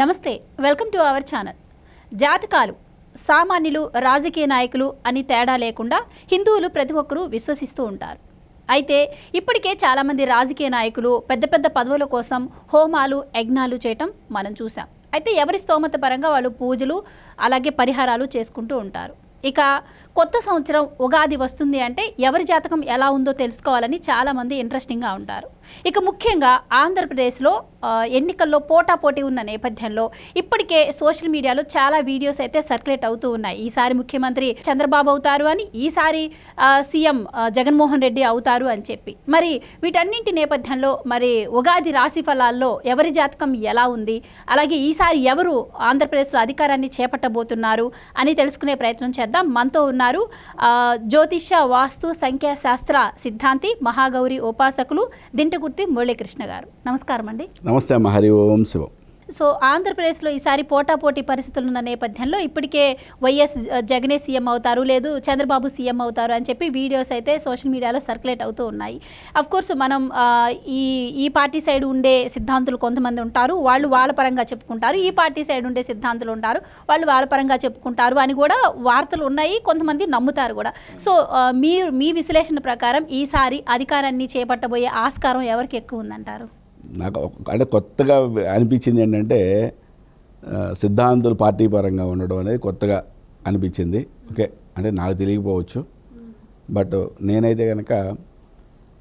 నమస్తే welcome to our channel. జాతకాలు సామాన్యులు రాజకీయ నాయకులు అని తేడా లేకుండా హిందువులు ప్రతి ఒక్కరూ విశ్వసిస్తూ ఉంటారు. అయితే ఇప్పటికే చాలామంది రాజకీయ నాయకులు పెద్ద పెద్ద పదవుల కోసం హోమాలు యజ్ఞాలు చేయటం మనం చూసాం అయితే ఎవరి స్తోమత పరంగా వాళ్ళు పూజలు అలాగే పరిహారాలు చేసుకుంటూ ఉంటారు. ఇక కొత్త సంవత్సరం ఉగాది వస్తుంది అంటే ఎవరి జాతకం ఎలా ఉందో తెలుసుకోవాలని చాలామంది ఇంట్రెస్టింగ్గా ఉంటారు. ఇక ముఖ్యంగా ఆంధ్రప్రదేశ్లో ఎన్నికల్లో ఎన్నికల్లో పోటాపోటీ ఉన్న నేపథ్యంలో ఇప్పటికే సోషల్ మీడియాలో చాలా వీడియోస్ అయితే సర్క్యులేట్ అవుతూ ఉన్నాయి. ఈసారి ముఖ్యమంత్రి చంద్రబాబు అవుతారు అని ఈసారి సీఎం జగన్మోహన్ రెడ్డి అవుతారు అని చెప్పి. మరి వీటన్నింటి నేపథ్యంలో మరి ఉగాది రాశి ఫలాల్లో ఎవరి జాతకం ఎలా ఉంది? అలాగే ఈసారి ఎవరు ఆంధ్రప్రదేశ్లో అధికారాన్ని చేపట్టబోతున్నారు అని తెలుసుకునే ప్రయత్నం చేద్దాం. మనతో ఉన్నారు. ఆ, జ్యోతిష వాస్తు సంఖ్యాశాస్త్ర సిద్ధాంతి మహాగౌరి ఉపాసకులు దింటగుర్తి మురళీకృష్ణ గారు. నమస్కారం అండి నమస్తే అమ్మ హరి ఓం శివం. సో ఆంధ్రప్రదేశ్లో ఈసారి పోటాపోటీ పరిస్థితులు ఉన్న నేపథ్యంలో ఇప్పటికే వైఎస్ జగనే సీఎం అవుతారు లేదు చంద్రబాబు సీఎం అవుతారు అని చెప్పి వీడియోస్ అయితే సోషల్ మీడియాలో సర్క్యులేట్ అవుతూ ఉన్నాయి. అఫ్ కోర్స్ మనం ఈ ఈ పార్టీ సైడ్ ఉండే సిద్ధాంతులు కొంతమంది ఉంటారు వాళ్ళు వాళ్ళ పరంగా చెప్పుకుంటారు ఈ పార్టీ సైడ్ ఉండే సిద్ధాంతులు ఉంటారు వాళ్ళు వాళ్ళ పరంగా చెప్పుకుంటారు అని కూడా వార్తలు ఉన్నాయి కొంతమంది నమ్ముతారు కూడా. సో మీరు మీ మీ విశ్లేషణ ప్రకారం ఈసారి అధికారాన్ని చేపట్టబోయే ఆస్కారం ఎవరికి ఎక్కువ ఉందంటారు? నాకు అంటే కొత్తగా అనిపించింది ఏంటంటే సిద్ధాంతులు పార్టీ పరంగా ఉండడం అనేది కొత్తగా అనిపించింది. ఓకే అంటే నాకు తెలియకపోవచ్చు. బట్ నేనైతే కనుక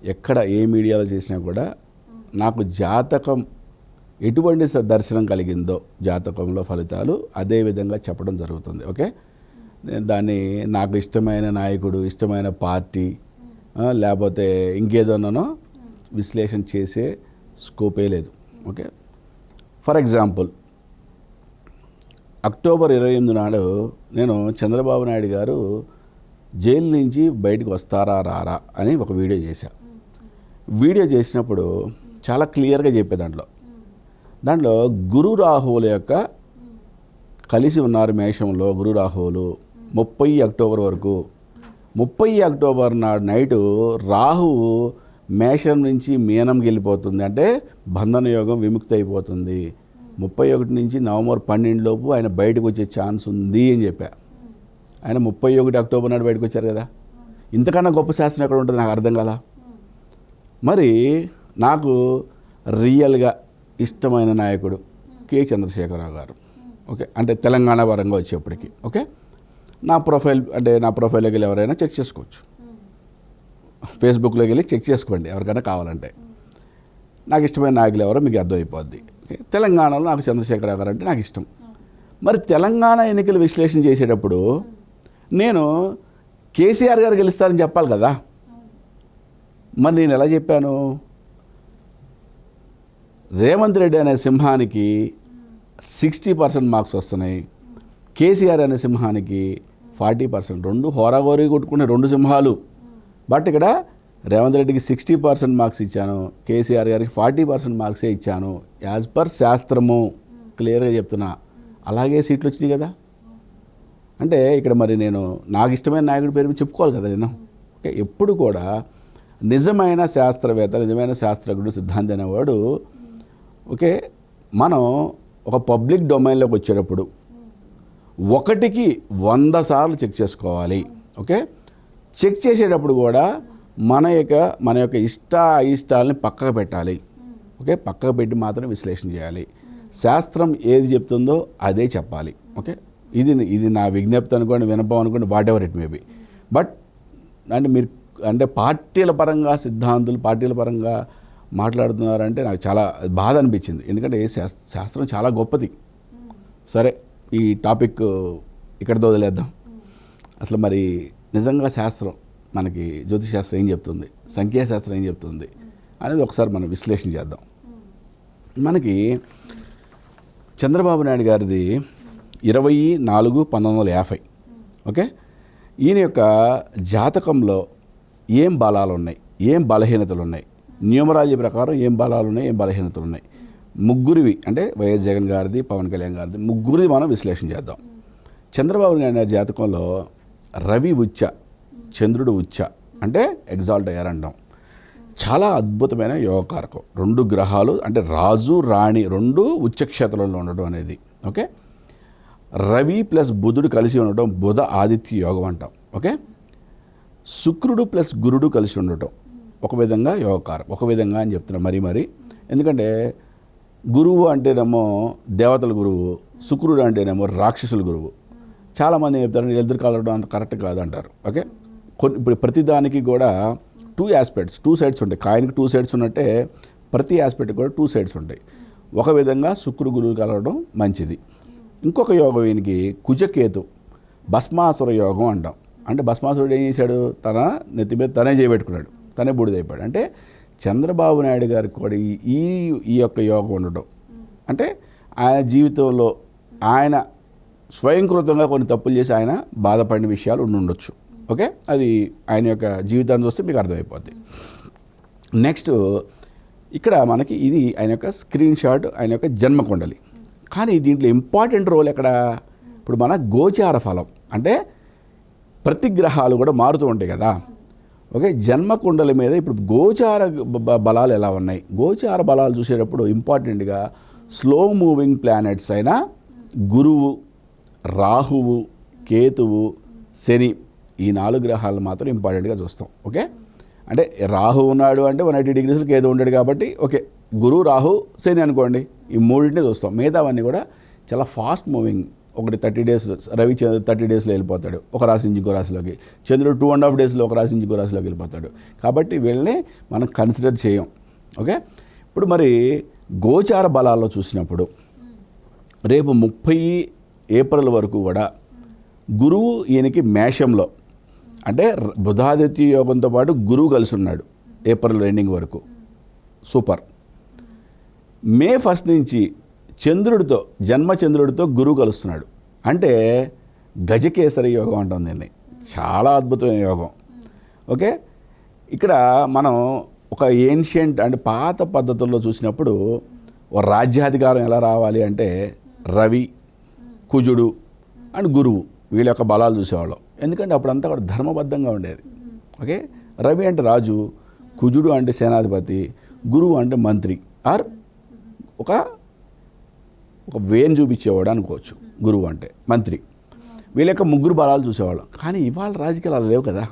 ఎక్కడ ఏ మీడియాలో చేసినా కూడా నాకు జాతకం ఎటువంటి స- దర్శనం కలిగిందో జాతకంలో ఫలితాలు అదే విధంగా చెప్పడం జరుగుతుంది. ఓకే నేను దాన్ని నాకు ఇష్టమైన నాయకుడు ఇష్టమైన పార్టీ లేకపోతే ఇంకేదోనో విశ్లేషణ చేసే స్కోపే లేదు. ఓకే? ఫర్ ఎగ్జాంపుల్ అక్టోబర్ ఇరవై ఎనిమిది నాడు నేను చంద్రబాబు నాయుడు గారు జైలు నుంచి బయటకు వస్తారా రారా అని ఒక వీడియో చేశా. వీడియో చేసినప్పుడు చాలా క్లియర్గా చెప్పే దాంట్లో. దాంట్లో గురు రాహువుల యొక్క కలిసి ఉన్నారు మేషంలో గురు రాహువులు ముప్పై అక్టోబర్ వరకు. ముప్పై అక్టోబర్ నాడు నైటు రాహువు మేషం నుంచి మీనం వెళ్ళిపోతుంది. అంటే బంధన యోగం విముక్తి అయిపోతుంది ముప్పై ఒకటి నుంచి నవంబర్ పన్నెండు లోపు ఆయన బయటకు వచ్చే ఛాన్స్ ఉంది అని చెప్పా. ఆయన ముప్పై ఒకటి అక్టోబర్ నాడు బయటకు వచ్చారు కదా. ఇంతకన్నా గొప్ప శాస్త్రం ఎక్కడ ఉంటుంది నాకు అర్థం కదా మరి నాకు రియల్గా ఇష్టమైన నాయకుడు కె. చంద్రశేఖరరావు గారు. ఓకే? అంటే తెలంగాణ పరంగా వచ్చేప్పటికి. ఓకే? నా ప్రొఫైల్ అంటే నా ప్రొఫైల్లోకి దగ్గర ఎవరైనా చెక్ చేసుకోవచ్చు. ఫేస్బుక్లోకి వెళ్ళి చెక్ చేసుకోండి ఎవరికైనా కావాలంటే. నాకు ఇష్టమైన నాయకులు ఎవరో మీకు అర్థమైపోద్ది. తెలంగాణలో నాకు చంద్రశేఖరరావు గారు అంటే నాకు ఇష్టం. మరి తెలంగాణ ఎన్నికలు విశ్లేషణ చేసేటప్పుడు నేను కేసీఆర్ గారు గెలుస్తారని చెప్పాలి కదా. మరి నేను ఎలా చెప్పాను? రేవంత్ రెడ్డి అనే సింహానికి సిక్స్టీ పర్సెంట్ మార్క్స్ వస్తున్నాయి. కేసీఆర్ అనే సింహానికి ఫార్టీ పర్సెంట్. రెండు హోరాగోరీ కొట్టుకునే రెండు సింహాలు. బట్ ఇక్కడ రేవంత్ రెడ్డికి సిక్స్టీ పర్సెంట్ మార్క్స్ ఇచ్చాను కేసీఆర్ గారికి ఫార్టీ పర్సెంట్ మార్క్సే ఇచ్చాను యాజ్ పర్ శాస్త్రము క్లియర్గా చెప్తున్నా. అలాగే సీట్లు వచ్చినాయి కదా. అంటే ఇక్కడ మరి నేను నాకు ఇష్టమైన నాయకుడి పేరు చెప్పుకోవాలి కదా నేను. ఓకే ఎప్పుడు కూడా నిజమైన శాస్త్రవేత్త నిజమైన శాస్త్రజ్ఞుడు సిద్ధాంతి అనేవాడు ఓకే మనం ఒక పబ్లిక్ డొమైన్లోకి వచ్చేటప్పుడు ఒకటికి వంద సార్లు చెక్ చేసుకోవాలి. ఓకే చెక్ చేసేటప్పుడు కూడా మన యొక్క మన యొక్క ఇష్ట అయిష్టాలని పక్కకు పెట్టాలి. ఓకే? పక్కకు పెట్టి మాత్రం విశ్లేషణ చేయాలి. శాస్త్రం ఏది చెప్తుందో అదే చెప్పాలి. ఓకే? ఇది ఇది నా విజ్ఞప్తి అనుకోండి వినపం అనుకోండి whatever it may be but అంటే మీరు అంటే పార్టీల పరంగా సిద్ధాంతులు పార్టీల పరంగా మాట్లాడుతున్నారంటే నాకు చాలా బాధ అనిపించింది. ఎందుకంటే శాస్త్రం చాలా గొప్పది. సరే ఈ టాపిక్ ఇక్కడితో వదిలేద్దాం. అసలు మరి నిజంగా శాస్త్రం మనకి జ్యోతిష్ శాస్త్రం ఏం చెప్తుంది? సంఖ్యాశాస్త్రం ఏం చెప్తుంది? అనేది ఒకసారి మనం విశ్లేషణ చేద్దాం. మనకి చంద్రబాబు నాయుడు గారిది ఇరవై నాలుగు పంతొమ్మిది వందల యాభై. ఓకే? ఈయన యొక్క జాతకంలో ఏం బలాలు ఉన్నాయి ఏం బలహీనతలు ఉన్నాయి న్యూమరాలజీ ప్రకారం ఏం బలాలు ఉన్నాయి ఏం బలహీనతలు ఉన్నాయి ముగ్గురివి అంటే వైఎస్ జగన్ గారిది పవన్ కళ్యాణ్ గారిది ముగ్గురిది మనం విశ్లేషణ చేద్దాం. చంద్రబాబు నాయుడు గారి జాతకంలో రవి ఉచ్చ చంద్రుడు ఉచ్చ అంటే ఎగ్జాల్ట్ అయ్యారంటాం చాలా అద్భుతమైన యోగకారకం. రెండు గ్రహాలు అంటే రాజు రాణి రెండు ఉచ్చక్షేత్రంలో ఉండడం అనేది. ఓకే? రవి ప్లస్ బుధుడు కలిసి ఉండటం బుధ ఆదిత్య యోగం అంటాం. ఓకే? శుక్రుడు ప్లస్ గురుడు కలిసి ఉండటం ఒక విధంగా యోగకారం. ఒక విధంగా అని చెప్తున్నాం మరీ మరి. ఎందుకంటే గురువు అంటేనేమో దేవతల గురువు శుక్రుడు అంటేనేమో రాక్షసుల గురువు. చాలామంది చెప్తారు ఎదురు కలవడం అంత కరెక్ట్ కాదు అంటారు ఓకే? కొన్ని ఇప్పుడు ప్రతిదానికి కూడా టూ ఆస్పెక్ట్స్ టూ సైడ్స్ ఉంటాయి. కాయిన్కి టూ సైడ్స్ ఉన్నట్టే ప్రతి ఆస్పెక్ట్ కూడా టూ సైడ్స్ ఉంటాయి. ఒక విధంగా శుక్రు గురువు కలవడం మంచిది. ఇంకొక యోగం ఈయనకి కుజకేతు భస్మాసుర యోగం అంటాం. అంటే భస్మాసురుడు ఏం చేశాడు? తన నెత్తి మీద తనే చేయబెట్టుకున్నాడు తనే బూడిదైపోయాడు అంటే చంద్రబాబు నాయుడు గారికి కూడా ఈ- ఈ ఈ యొక్క యోగం ఉండడం అంటే ఆయన జీవితంలో ఆయన స్వయంకృతంగా కొన్ని తప్పులు చేసి ఆయన బాధపడిన విషయాలు ఉండి ఉండొచ్చు. ఓకే? అది ఆయన యొక్క జీవితాన్ని చూస్తే మీకు అర్థమైపోద్ది. నెక్స్ట్ ఇక్కడ మనకి ఇది ఆయన యొక్క స్క్రీన్ షాట్ ఆయన యొక్క జన్మకుండలి కానీ దీంట్లో ఇంపార్టెంట్ రోల్ ఎక్కడ? ఇప్పుడు మన గోచార ఫలం. అంటే ప్రతి గ్రహాలు కూడా మారుతూ ఉంటాయి కదా. ఓకే? జన్మకుండల మీద ఇప్పుడు గోచార బలాలు ఎలా ఉన్నాయి? గోచార బలాలు చూసేటప్పుడు ఇంపార్టెంట్గా స్లో మూవింగ్ ప్లానెట్స్ అయినా గురువు రాహువు కేతువు శని ఈ నాలుగు గ్రహాలు మాత్రం ఇంపార్టెంట్గా చూస్తాం. ఓకే? అంటే రాహు ఉన్నాడు అంటే వన్ ఎయిటీ డిగ్రీస్లో కేతు ఉంటాడు కాబట్టి ఓకే. గురువు రాహు శని అనుకోండి ఈ మూడింటిని చూస్తాం. మిగతావన్నీ కూడా చాలా ఫాస్ట్ మూవింగ్. ఒకటి థర్టీ డేస్ రవి థర్టీ డేస్లో వెళ్ళిపోతాడు ఒక రాశి నుంచి ఇంకో రాశిలోకి. చంద్రుడు టూ అండ్ హాఫ్ డేస్లో ఒక రాశి నుంచి ఇంకో రాశిలోకి వెళ్ళిపోతాడు. కాబట్టి వీళ్ళని మనం కన్సిడర్ చేయం. ఓకే? ఇప్పుడు మరి గోచార బలాల్లో చూసినప్పుడు రేపు ముప్పై ఏప్రిల్ వరకు కూడా గురువు ఈయనకి మేషంలో అంటే బుధాదిత్య యోగంతో పాటు గురువు కలిసి ఉన్నాడు ఏప్రిల్ ఎండింగ్ వరకు. సూపర్. మే ఫస్ట్ నుంచి చంద్రుడితో జన్మచంద్రుడితో గురువు కలుస్తున్నాడు. అంటే గజకేసరి యోగం అంటుంది దీన్ని. చాలా అద్భుతమైన యోగం. ఓకే? ఇక్కడ మనం ఒక ఏన్షియంట్ అంటే పాత పద్ధతుల్లో చూసినప్పుడు ఓ రాజ్యాధికారం ఎలా రావాలి అంటే రవి కుజుడు అండ్ గురువు వీళ్ళ యొక్క బలాలు చూసేవాళ్ళం. ఎందుకంటే అప్పుడంతా కూడా ధర్మబద్ధంగా ఉండేది. ఓకే? రవి అంటే రాజు కుజుడు అంటే సేనాధిపతి గురువు అంటే మంత్రి. ఆర్ ఒక ఒక వేన్ చూపించేవాడు అనుకోవచ్చు గురువు అంటే మంత్రి. వీళ్ళ యొక్క ముగ్గురు బలాలు చూసేవాళ్ళం. కానీ ఇవాళ రాజకీయాలు అలా లేవు కదా.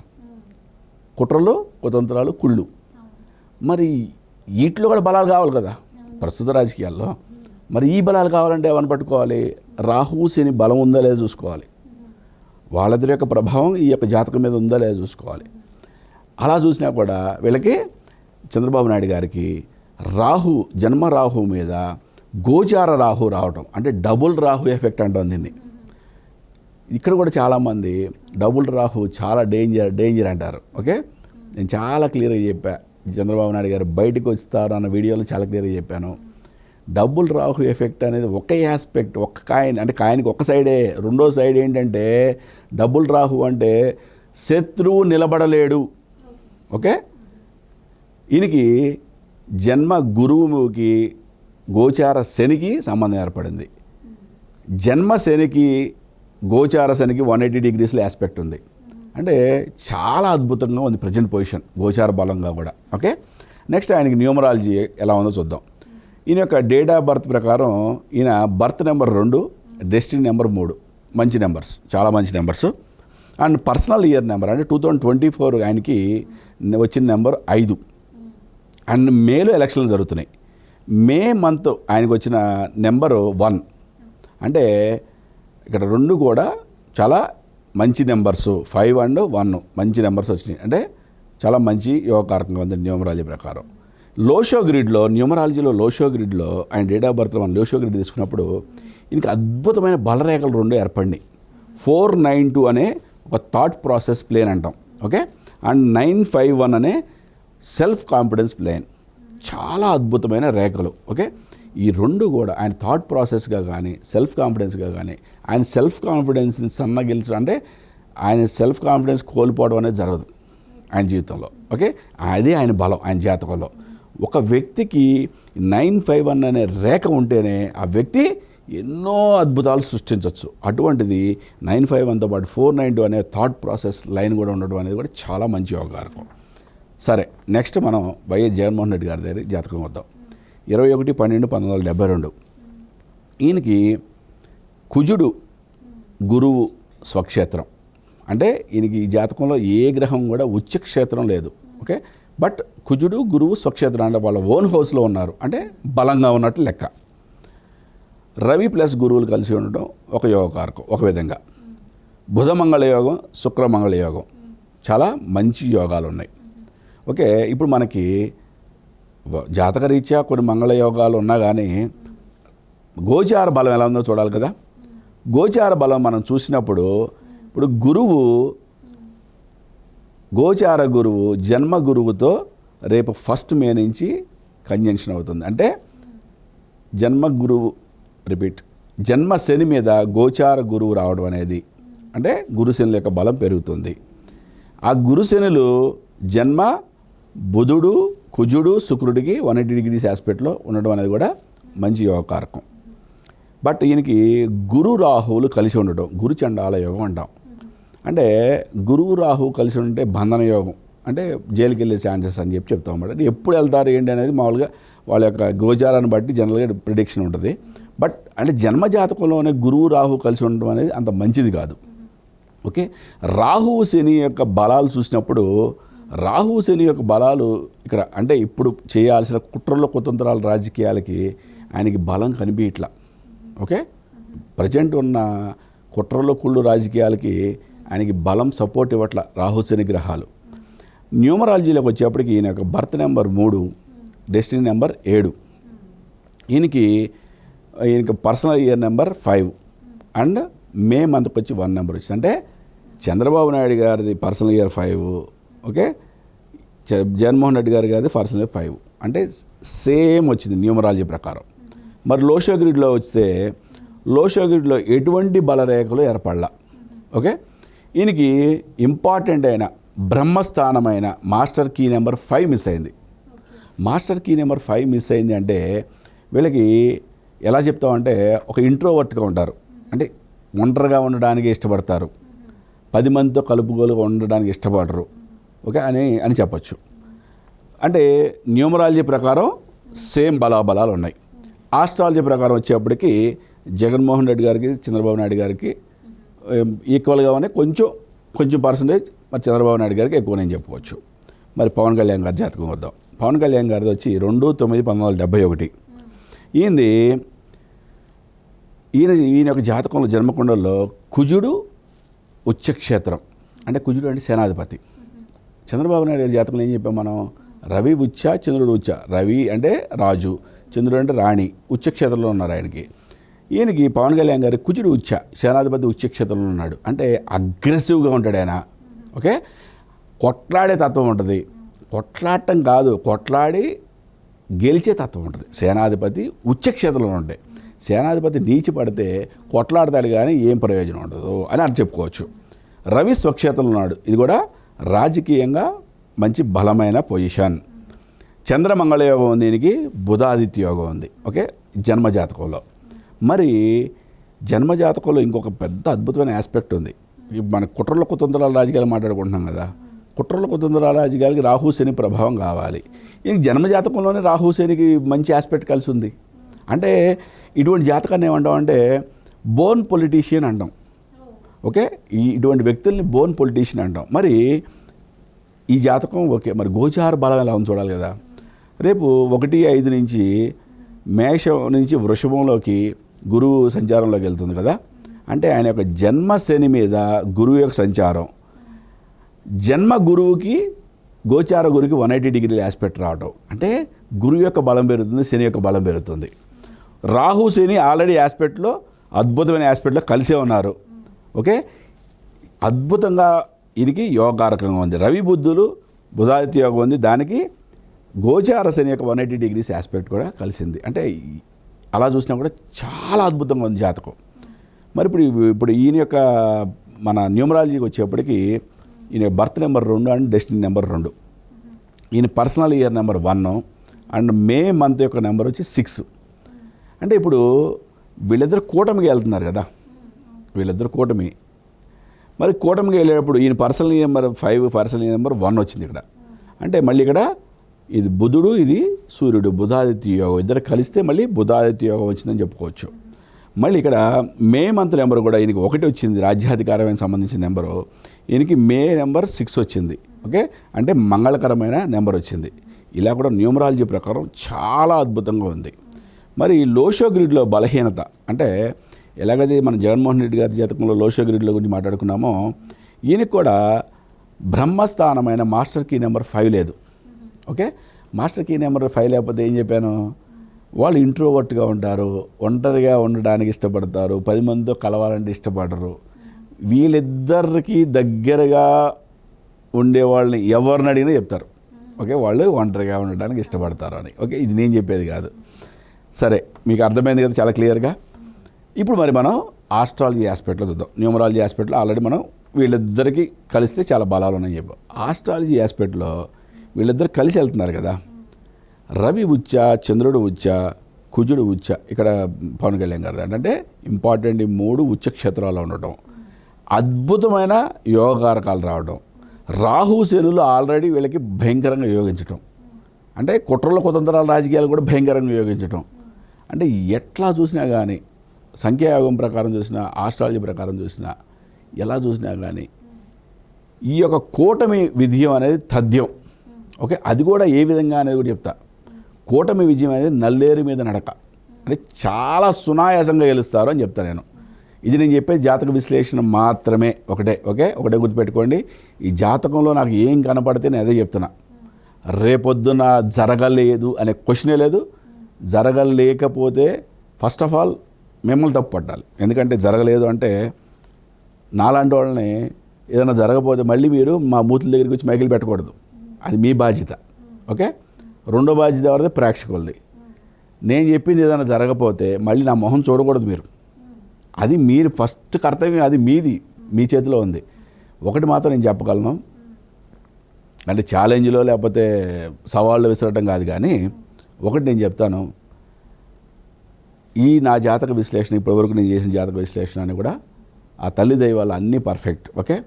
కుట్రలు కుతంత్రాలు కుళ్ళు. మరి వీటిలో కూడా బలాలు కావాలి కదా. ప్రస్తుత రాజకీయాల్లో. మరి ఈ బలాలు కావాలంటే ఏమని పట్టుకోవాలి? రాహువు శని బలం ఉందా లేదా చూసుకోవాలి. వాళ్ళిద్దరి యొక్క ప్రభావం ఈ యొక్క జాతకం మీద ఉందా లేదా చూసుకోవాలి. అలా చూసినా కూడా వీళ్ళకి చంద్రబాబు నాయుడు గారికి రాహు జన్మ రాహు మీద గోచార రాహు రావటం అంటే డబుల్ రాహు ఎఫెక్ట్ అంటాం దీన్ని. ఇక్కడ కూడా చాలామంది డబుల్ రాహు చాలా డేంజర్ డేంజర్ అంటారు. ఓకే? నేను చాలా క్లియర్గా చెప్పా. చంద్రబాబు నాయుడు గారు బయటకు వస్తారు అన్న వీడియోలో చాలా క్లియర్గా చెప్పాను. డబుల్ రాహు ఎఫెక్ట్ అనేది ఒక ఆస్పెక్ట్ ఒక్క కాయన్ అంటే కాయిన్కి ఒక సైడే రెండో సైడ్ ఏంటంటే డబ్బులు రాహు అంటే శత్రువు నిలబడలేడు. ఓకే? ఈయనకి జన్మ గురువుకి గోచార శనికి సంబంధం ఏర్పడింది. జన్మ శనికి గోచార శనికి వన్ ఎయిటీ డిగ్రీస్లో ఆస్పెక్ట్ ఉంది. అంటే చాలా అద్భుతంగా ఉంది ప్రజెంట్ పొజిషన్ గోచార బలంగా కూడా. ఓకే? నెక్స్ట్ ఆయనకి న్యూమరాలజీ ఎలా ఉందో చూద్దాం. ఈయన యొక్క డేట్ ఆఫ్ బర్త్ ప్రకారం ఈయన బర్త్ నెంబర్ రెండు డెస్టినీ నెంబర్ మూడు. మంచి నెంబర్స్ చాలా మంచి numbers and personal year number అంటే టూ థౌజండ్ ట్వంటీ ఫోర్ ఆయనకి వచ్చిన నెంబర్ ఐదు. అండ్ మేలో ఎలక్షన్లు జరుగుతున్నాయి. మే మంత్ ఆయనకు వచ్చిన నెంబరు వన్ అంటే ఇక్కడ రెండు కూడా చాలా మంచి నెంబర్స్ ఫైవ్ అండ్ వన్ మంచి నెంబర్స్ వచ్చినాయి. అంటే చాలా మంచి యోగకారకంగా ఉంది న్యూమరాలజీ ప్రకారం. లోషో గ్రిడ్లో న్యూమరాలజీలో లోషో గ్రిడ్లో ఆయన డేట్ ఆఫ్ బర్త్లో మనం లోషో గ్రిడ్ తీసుకున్నప్పుడు ఇంక అద్భుతమైన బలరేఖలు రెండు ఏర్పడినాయి. ఫోర్ నైన్ టూ అనే ఒక థాట్ ప్రాసెస్ ప్లేన్ అంటాం. Okay? And nine five one అనే సెల్ఫ్ కాన్ఫిడెన్స్ ప్లేన్. చాలా అద్భుతమైన రేఖలు. ఓకే? ఈ రెండు కూడా ఆయన థాట్ ప్రాసెస్గా కానీ సెల్ఫ్ కాన్ఫిడెన్స్గా కానీ ఆయన సెల్ఫ్ కాన్ఫిడెన్స్ని సన్నగిల్చడం అంటే ఆయన సెల్ఫ్ కాన్ఫిడెన్స్ కోల్పోవడం అనేది జరగదు ఆయన జీవితంలో. ఓకే? అదే ఆయన బలం ఆయన జాతకంలో. ఒక వ్యక్తికి నైన్ ఫైవ్ వన్ అనే రేఖ ఉంటేనే ఆ వ్యక్తి ఎన్నో అద్భుతాలు సృష్టించవచ్చు అటువంటిది నైన్ ఫైవ్ వన్తో పాటు ఫోర్ నైన్ టూ అనే థాట్ ప్రాసెస్ లైన్ కూడా ఉండడం అనేది కూడా చాలా మంచి యోగకారకం సరే నెక్స్ట్ మనం వైఎస్ జగన్మోహన్ రెడ్డి గారి దగ్గర జాతకం వద్దాం. ఇరవై ఒకటి పన్నెండు పంతొమ్మిది వందల డెబ్బై రెండు. ఈయనకి కుజుడు గురువు స్వక్షేత్రం. అంటే ఈయనకి ఈ జాతకంలో ఏ గ్రహం కూడా ఉచ్చ క్షేత్రం లేదు. ఓకే? బట్ కుజుడు గురువు స్వక్షేత్రం అంటే వాళ్ళ ఓన్ హౌస్లో ఉన్నారు. అంటే బలంగా ఉన్నట్టు లెక్క. రవి ప్లస్ గురువులు కలిసి ఉండటం ఒక యోగకారకం ఒక విధంగా. బుధమంగళ యోగం శుక్రమంగళ యోగం. చాలా మంచి యోగాలు ఉన్నాయి. ఓకే ఇప్పుడు మనకి జాతకరీత్యా జాతక రీత్యా కొన్ని మంగళ యోగాలు ఉన్నా కానీ గోచార బలం ఎలా ఉందో చూడాలి కదా. గోచార బలం మనం చూసినప్పుడు ఇప్పుడు గురువు గోచార గురువు జన్మ గురువుతో రేపు ఫస్ట్ మే నుంచి కంజంక్షన్ అవుతుంది. అంటే జన్మ గురువు రిపీట్ జన్మ శని మీద గోచార గురువు రావడం అనేది అంటే గురుశనుల యొక్క బలం పెరుగుతుంది. ఆ గురుశనులు జన్మ బుధుడు కుజుడు శుక్రుడికి వన్ ఎయిటీ డిగ్రీస్ ఆస్పెక్ట్లో ఉండడం అనేది కూడా మంచి యోగకారకం. బట్ ఈయనకి గురు రాహువులు కలిసి ఉండడం గురుచండాల యోగం అంటాం. అంటే గురువు రాహు కలిసి ఉంటే బంధన యోగం. అంటే జైలుకి వెళ్ళే ఛాన్సెస్ అని చెప్పి చెప్తాం అన్నమాట ఎప్పుడు వెళ్తారు ఏంటి అనేది మామూలుగా వాళ్ళ యొక్క గోచారాన్ని బట్టి జనరల్గా ప్రిడిక్షన్ ఉంటుంది. బట్ అంటే జన్మజాతకంలోనే గురువు రాహు కలిసి ఉండడం అనేది అంత మంచిది కాదు. ఓకే? రాహు శని యొక్క బలాలు చూసినప్పుడు రాహు శని యొక్క బలాలు ఇక్కడ అంటే ఇప్పుడు చేయాల్సిన కుట్రల్లో కుతంత్రాల రాజకీయాలకి ఆయనకి బలం కనిపించట్లా. ఓకే? ప్రజెంట్ ఉన్న కుట్రలో కుళ్ళు రాజకీయాలకి ఆయనకి బలం సపోర్ట్ ఇవ్వట్ల రాహు గ్రహాలు. న్యూమరాలజీలోకి వచ్చేప్పటికి ఈయన యొక్క బర్త్ నెంబర్ మూడు డెస్టినీ నెంబర్ ఏడు. ఈయనకి ఈయనకి personal year number five. And May మంత్కి వచ్చి వన్ నెంబర్ వచ్చింది అంటే చంద్రబాబు నాయుడు గారిది పర్సనల్ ఇయర్ ఫైవ్ ఓకే? చ- జగన్మోహన్ రెడ్డి గారి గారిది పర్సనల్ ఇయర్ ఫైవ్. అంటే సేమ్ వచ్చింది న్యూమరాలజీ ప్రకారం. మరి లోషో గ్రిడ్లో వస్తే లోషో గ్రిడ్లో ఎటువంటి బలరేఖలు ఏర్పడలా? ఓకే? ఈయనకి ఇంపార్టెంట్ అయిన బ్రహ్మస్థానమైన master key number five miss అయింది. Master key number five miss అయింది అంటే వీళ్ళకి ఎలా చెప్తామంటే ఒక ఇంట్రోవర్ట్గా ఉంటారు. అంటే ఒంటరిగా ఉండడానికి ఇష్టపడతారు. పది మందితో కలుపుగోలుగా ఉండడానికి ఇష్టపడరు. ఓకే అని అని చెప్పచ్చు. అంటే న్యూమరాలజీ ప్రకారం సేమ్ బలాబలాలు ఉన్నాయి. ఆస్ట్రాలజీ ప్రకారం వచ్చేప్పటికి జగన్మోహన్ రెడ్డి గారికి చంద్రబాబు నాయుడు గారికి ఈక్వల్గానే కొంచెం కొంచెం పర్సంటేజ్ మరి చంద్రబాబు నాయుడు గారికి ఎక్కువ నేను చెప్పుకోవచ్చు. మరి పవన్ కళ్యాణ్ గారి జాతకం వద్దాం. పవన్ కళ్యాణ్ గారిది వచ్చి రెండు తొమ్మిది పంతొమ్మిది వందల డెబ్బై ఒకటి. ఈయనది ఈయన ఈయన యొక్క జాతకంలో జన్మకుండల్లో కుజుడు ఉచ్చక్షేత్రం. అంటే కుజుడు అంటే సేనాధిపతి. చంద్రబాబు నాయుడు గారి జాతకంలో ఏం చెప్పాం మనం? రవి ఉచ్చ చంద్రుడు ఉచ్చ. రవి అంటే రాజు చంద్రుడు అంటే రాణి. ఉచ్చక్షేత్రంలో ఉన్నారు ఆయనకి. ఈయనకి పవన్ కళ్యాణ్ గారి కుజుడు ఉచ్చ సేనాధిపతి ఉచ్చక్షేత్రంలో ఉన్నాడు. అంటే అగ్రెసివ్గా ఉంటాడు ఆయన. ఓకే? కొట్లాడే తత్వం ఉంటుంది. కొట్లాడటం కాదు కొట్లాడి గెలిచే తత్వం ఉంటుంది. సేనాధిపతి ఉచ్చక్షేత్రంలో ఉంటాయి సేనాధిపతి నీచి పడితే కొట్లాడతాడు కానీ ఏం ప్రయోజనం ఉండదు అని అర్థం చెప్పుకోవచ్చు. రవి స్వక్షేత్రంలో ఉన్నాడు. ఇది కూడా రాజకీయంగా మంచి బలమైన పొజిషన్ చంద్రమంగళ యోగం ఉంది దీనికి బుధాదిత్య యోగం ఉంది. ఓకే? జన్మజాతకంలో. మరి జన్మజాతకంలో ఇంకొక పెద్ద అద్భుతమైన ఆస్పెక్ట్ ఉంది. మన కుట్రల కుతంత్రాల రాజకీయాలు మాట్లాడుకుంటున్నాం కదా. కుట్రల కుతంత్రాల రాజకీయాలకి రాహు శని ప్రభావం కావాలి. ఇంక జన్మజాతకంలోనే రాహు శనికి మంచి ఆస్పెక్ట్ కలిసి ఉంది. అంటే ఇటువంటి జాతకాన్ని ఏమంటాం అంటే బోన్ పొలిటీషియన్ అంటాం. ఓకే? ఈ ఇటువంటి వ్యక్తుల్ని బోన్ పొలిటీషియన్ అంటాం. మరి ఈ జాతకం ఓకే. మరి గోచార బలం ఎలా ఉంది చూడాలి కదా. రేపు ఒకటి ఐదు నుంచి మేషం నుంచి వృషభంలోకి గురువు సంచారంలోకి వెళ్తుంది కదా. అంటే ఆయన యొక్క జన్మ శని మీద గురువు యొక్క సంచారం. జన్మ గురువుకి గోచార గురువుకి వన్ ఎయిటీ డిగ్రీల ఆస్పెక్ట్ రావటం. అంటే గురువు యొక్క బలం పెరుగుతుంది శని యొక్క బలం పెరుగుతుంది. రాహు శని ఆల్రెడీ ఆస్పెక్ట్లో అద్భుతమైన ఆస్పెక్ట్లో కలిసే ఉన్నారు. ఓకే? అద్భుతంగా ఈయనకి యోగారకంగా ఉంది. రవి బుద్ధులు బుధాదిత్య యోగం ఉంది. దానికి గోచార శని యొక్క వన్ ఎయిటీ డిగ్రీస్ ఆస్పెక్ట్ కూడా కలిసింది. అంటే అలా చూసినా కూడా చాలా అద్భుతంగా ఉంది జాతకం. మరి ఇప్పుడు ఇప్పుడు ఈయన యొక్క మన న్యూమరాలజీకి వచ్చేప్పటికి ఈయన బర్త్ నెంబర్ రెండు అండ్ డెస్టినీ నెంబర్ రెండు. ఈయన personal year number one and May month యొక్క నెంబర్ వచ్చి సిక్స్. అంటే ఇప్పుడు వీళ్ళిద్దరు కూటమికి వెళ్తున్నారు కదా. వీళ్ళిద్దరు కూటమి. మరి కూటమికి వెళ్ళేటప్పుడు ఈయన personal number five personal number one వచ్చింది ఇక్కడ. అంటే మళ్ళీ ఇక్కడ ఇది బుధుడు ఇది సూర్యుడు. బుధాదిత్య యోగం. ఇద్దరు కలిస్తే మళ్ళీ బుధాదిత్య యోగం వచ్చిందని చెప్పుకోవచ్చు. మళ్ళీ ఇక్కడ మే మంత్ నెంబర్ కూడా ఈయనకి ఒకటి వచ్చింది. రాజ్యాధికారమైన సంబంధించిన నెంబరు. ఈయనకి మే నెంబర్ సిక్స్ వచ్చింది. ఓకే? అంటే మంగళకరమైన నెంబర్ వచ్చింది. ఇలా కూడా న్యూమరాలజీ ప్రకారం చాలా అద్భుతంగా ఉంది. మరి లోషో గ్రిడ్లో బలహీనత అంటే ఎలాగైతే మన జగన్మోహన్ రెడ్డి గారి జాతకంలో లోషో గ్రిడ్ల గురించి మాట్లాడుకున్నామో ఈయనకి కూడా బ్రహ్మస్థానమైన మాస్టర్ కీ నెంబర్ ఫైవ్ లేదు. Okay? Master key number five లేకపోతే ఏం చెప్పాను? వాళ్ళు ఇంట్రోవర్ట్గా ఉంటారు ఒంటరిగా ఉండడానికి ఇష్టపడతారు పది మందితో కలవాలంటే ఇష్టపడరు. వీళ్ళిద్దరికి దగ్గరగా ఉండే వాళ్ళని ఎవరిని అడిగినా చెప్తారు. ఓకే? వాళ్ళు ఒంటరిగా ఉండడానికి ఇష్టపడతారు అని. ఓకే? ఇది నేను చెప్పేది కాదు. సరే మీకు అర్థమైంది కదా చాలా క్లియర్గా? ఇప్పుడు మరి మనం ఆస్ట్రాలజీ ఆస్పెక్ట్లో చూద్దాం. న్యూమరాలజీ ఆస్పెక్ట్లో ఆల్రెడీ మనం వీళ్ళిద్దరికీ కలిస్తే చాలా బలాలు ఉన్నాయని చెప్పాం. ఆస్ట్రాలజీ ఆస్పెక్ట్లో వీళ్ళిద్దరు కలిసి వెళ్తున్నారు కదా. రవి ఉచ్చ చంద్రుడు ఉచ్చ కుజుడు ఉచ్చ ఇక్కడ పవన్ కళ్యాణ్ గారు అంటే ఇంపార్టెంట్ ఈ మూడు ఉచ్చ క్షేత్రాల్లో ఉండటం. అద్భుతమైన యోగకారకాలు రావడం రాహు శనులు ఆల్రెడీ వీళ్ళకి భయంకరంగా యోగించటం అంటే కుట్రల కుతంత్రాల రాజకీయాలు కూడా భయంకరంగా యోగించటం అంటే ఎట్లా చూసినా కానీ సంఖ్యాయోగం ప్రకారం చూసినా ఆస్ట్రాలజీ ప్రకారం చూసినా ఎలా చూసినా కానీ ఈ యొక్క కూటమి విజయం అనేది తథ్యం. ఓకే? అది కూడా ఏ విధంగా అనేది కూడా చెప్తా. కూటమి విజయం అనేది నల్లేరు మీద నడక. అంటే చాలా సునాయాసంగా గెలుస్తారు అని చెప్తాను నేను. ఇది నేను చెప్పే జాతక విశ్లేషణ మాత్రమే ఒకటే ఓకే? ఒకటే గుర్తుపెట్టుకోండి. ఈ జాతకంలో నాకు ఏం కనపడితే నేను అదే చెప్తున్నా. రేపొద్దున జరగలేదు అనే క్వశ్చనే లేదు. జరగలేకపోతే ఫస్ట్ ఆఫ్ ఆల్ మిమ్మల్ని తప్పు పట్టాలి. ఎందుకంటే జరగలేదు అంటే నాలాంటి వాళ్ళని ఏదైనా జరగకపోతే మళ్ళీ మీరు మా మూతుల దగ్గరికి వచ్చి మైకిల్ పెట్టకూడదు. అది మీ బాధ్యత. ఓకే? రెండో బాధ్యత ఎవరిది? ప్రేక్షకులది. నేను చెప్పింది ఏదైనా జరగకపోతే మళ్ళీ నా మొహం చూడకూడదు మీరు. అది మీరు ఫస్ట్ కర్తవ్యం అది మీది మీ చేతిలో ఉంది. ఒకటి మాత్రం నేను చెప్పగలను. అంటే ఛాలెంజ్లో లేకపోతే సవాళ్ళు విసరటం కాదు కానీ ఒకటి నేను చెప్తాను. ఈ నా జాతక విశ్లేషణ ఇప్పటివరకు నేను చేసిన జాతక విశ్లేషణ అని కూడా ఆ తల్లి దైవాలు అన్నీ పర్ఫెక్ట్. ఓకే?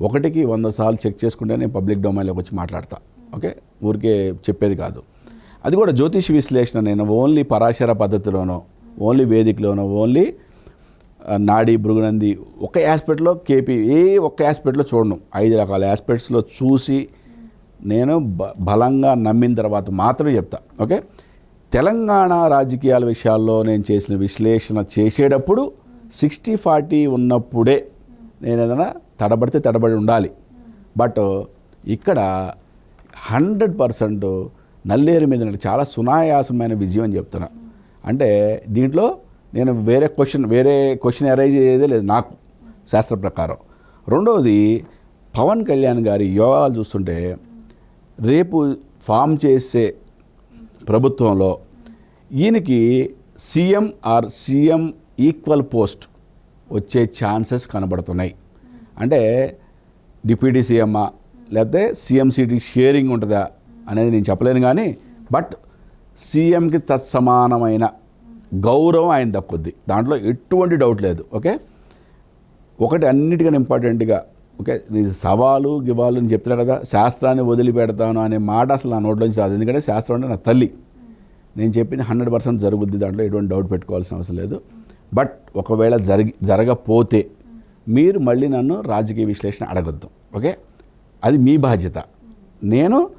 ఒకటికి వంద సార్లు చెక్ చేసుకుంటే నేను పబ్లిక్ డొమైన్లోకి వచ్చి మాట్లాడతా. ఓకే? ఊరికే చెప్పేది కాదు. అది కూడా జ్యోతిష్ విశ్లేషణ నేను ఓన్లీ పరాశర పద్ధతిలోనో ఓన్లీ వేదికలోనో ఓన్లీ నాడీ నాడి భృగునంది ఒక ఆస్పెక్ట్లో కేపీ ఏ ఒక్క ఆస్పెక్ట్లో చూడను. ఐదు రకాల ఆస్పెక్ట్స్లో చూసి నేను బ బలంగా నమ్మిన తర్వాత మాత్రమే చెప్తా. ఓకే? తెలంగాణ రాజకీయాల విషయాల్లో నేను చేసిన విశ్లేషణ చేసేటప్పుడు సిక్స్టీ ఫార్టీ ఉన్నప్పుడే నేను ఏదైనా తడబడితే తడబడి ఉండాలి. బట్ ఇక్కడ హండ్రెడ్ పర్సెంట్ నల్లేరు మీద చాలా సునాయాసమైన విజయం అని చెప్తున్నా. అంటే దీంట్లో నేను వేరే క్వశ్చన్ వేరే క్వశ్చన్ అరైజ్ అయ్యేదే లేదు నాకు శాస్త్ర ప్రకారం. రెండవది పవన్ కళ్యాణ్ గారి యోగాలు చూస్తుంటే రేపు ఫామ్ చేసే ప్రభుత్వంలో ఈయనకి CM or CM equal post వచ్చే ఛాన్సెస్ కనబడుతున్నాయి. అంటే డిప్యూటీ సీఎమ్మా లేకపోతే సీఎం సీటీ షేరింగ్ ఉంటుందా అనేది నేను చెప్పలేను కానీ బట్ సీఎంకి తత్సమానమైన గౌరవం ఆయన దక్కుద్ది. దాంట్లో ఎటువంటి డౌట్ లేదు ఓకే? ఒకటి అన్నిటికన్నా ఇంపార్టెంట్గా ఓకే? నీ సవాలు గివాలు అని చెప్తున్నా కదా శాస్త్రాన్ని వదిలిపెడతాను అనే మాట అసలు నా నోట్లోంచి రాదు. ఎందుకంటే శాస్త్రం అంటే నా తల్లి. నేను చెప్పిన హండ్రెడ్ పర్సెంట్ జరుగుద్ది దాంట్లో ఎటువంటి డౌట్ పెట్టుకోవాల్సిన అవసరం లేదు. బట్ ఒకవేళ జరిగి జరగపోతే మీరు మళ్ళీ నన్ను రాజకీయ విశ్లేషణ అడగొద్దు ఓకే? అది మీ బాధ్యత. నేను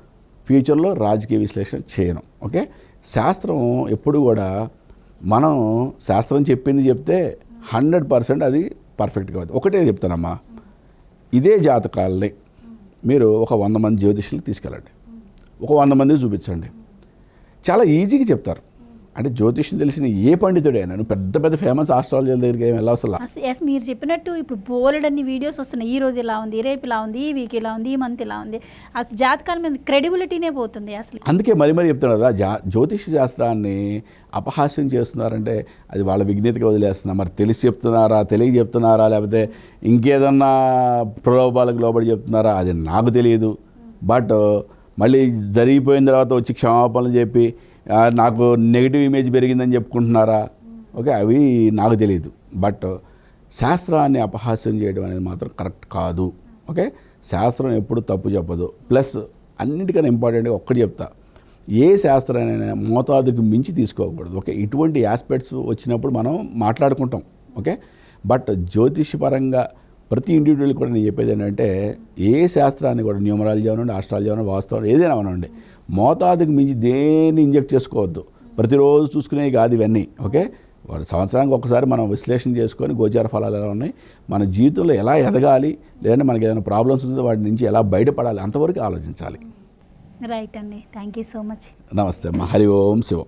ఫ్యూచర్లో రాజకీయ విశ్లేషణ చేయను ఓకే? శాస్త్రం ఎప్పుడు కూడా మనం శాస్త్రం చెప్పింది చెప్తే హండ్రెడ్ పర్సెంట్ అది పర్ఫెక్ట్గా అవుతుంది ఒకటే చెప్తానమ్మా. ఇదే జాతకాలని మీరు ఒక వంద మంది జ్యోతిష్యులకు తీసుకెళ్ళండి. ఒక వంద మంది చూపించండి. చాలా ఈజీగా చెప్తారు. అంటే జ్యోతిష్యం తెలిసిన ఏ పండితుడైనా నువ్వు పెద్ద పెద్ద ఫేమస్ ఆస్ట్రాలజీల దగ్గరికి ఏమి వెళ్ళవసలా ఎస్ మీరు చెప్పినట్టు ఇప్పుడు బోలెడన్ని వీడియోస్ వస్తున్నాయి. ఈ రోజు ఇలా ఉంది రేపు ఇలా ఉంది ఈ వీక్ ఇలా ఉంది ఈ మంత్ ఇలా ఉంది. అసలు జాతకాల మీద క్రెడిబిలిటీనే పోతుంది అసలు. అందుకే మరి మరి చెప్తున్నారు కదా జా జ్యోతిష శాస్త్రాన్ని అపహాస్యం చేస్తున్నారంటే అది వాళ్ళ విజ్ఞతగా వదిలేస్తున్నారు మరి తెలిసి చెప్తున్నారా తెలియ చెప్తున్నారా లేకపోతే ఇంకేదన్నా ప్రలోభాలకు లోబడి చెప్తున్నారా అది నాకు తెలియదు. బట్ మళ్ళీ జరిగిపోయిన తర్వాత వచ్చి క్షమాపణలు చెప్పి "ఆ, నాకు నెగిటివ్ ఇమేజ్ పెరిగిందని చెప్పుకుంటున్నారా? ఓకే అవి నాకు తెలియదు బట్ శాస్త్రాన్ని అపహాస్యం చేయడం అనేది మాత్రం కరెక్ట్ కాదు. ఓకే శాస్త్రం ఎప్పుడు తప్పు చెప్పదు. ప్లస్ అన్నిటికన్నా ఇంపార్టెంట్గా ఒక్కటి చెప్తా. ఏ శాస్త్రాన్ని మోతాదుకు మించి తీసుకోకూడదు. ఓకే ఇటువంటి ఆస్పెక్ట్స్ వచ్చినప్పుడు మనం మాట్లాడుకుంటాం. ఓకే బట్ జ్యోతిషపరంగా ప్రతి ఇండివిజువల్ కూడా నేను చెప్పేది ఏంటంటే ఏ శాస్త్రాన్ని కూడా న్యూమరాలజీ అనండి ఆస్ట్రాలజీ అనండి వాస్తవం ఏదైనా అవునండి. మోతాదుకు మించి దేన్ని ఇంజెక్ట్ చేసుకోవద్దు. ప్రతిరోజు చూసుకునేవి కాదు ఇవన్నీ ఓకే? సంవత్సరానికి ఒకసారి మనం విశ్లేషణ చేసుకొని గోచార ఫలాలు ఎలా ఉన్నాయి మన జీవితంలో ఎలా ఎదగాలి లేదంటే మనకి ఏదైనా ప్రాబ్లమ్స్ ఉంటే వాటి నుంచి ఎలా బయటపడాలి అంతవరకు ఆలోచించాలి. రైట్ అండి. Thank you so much. నమస్తే అమ్మ. హరి ఓం శివం.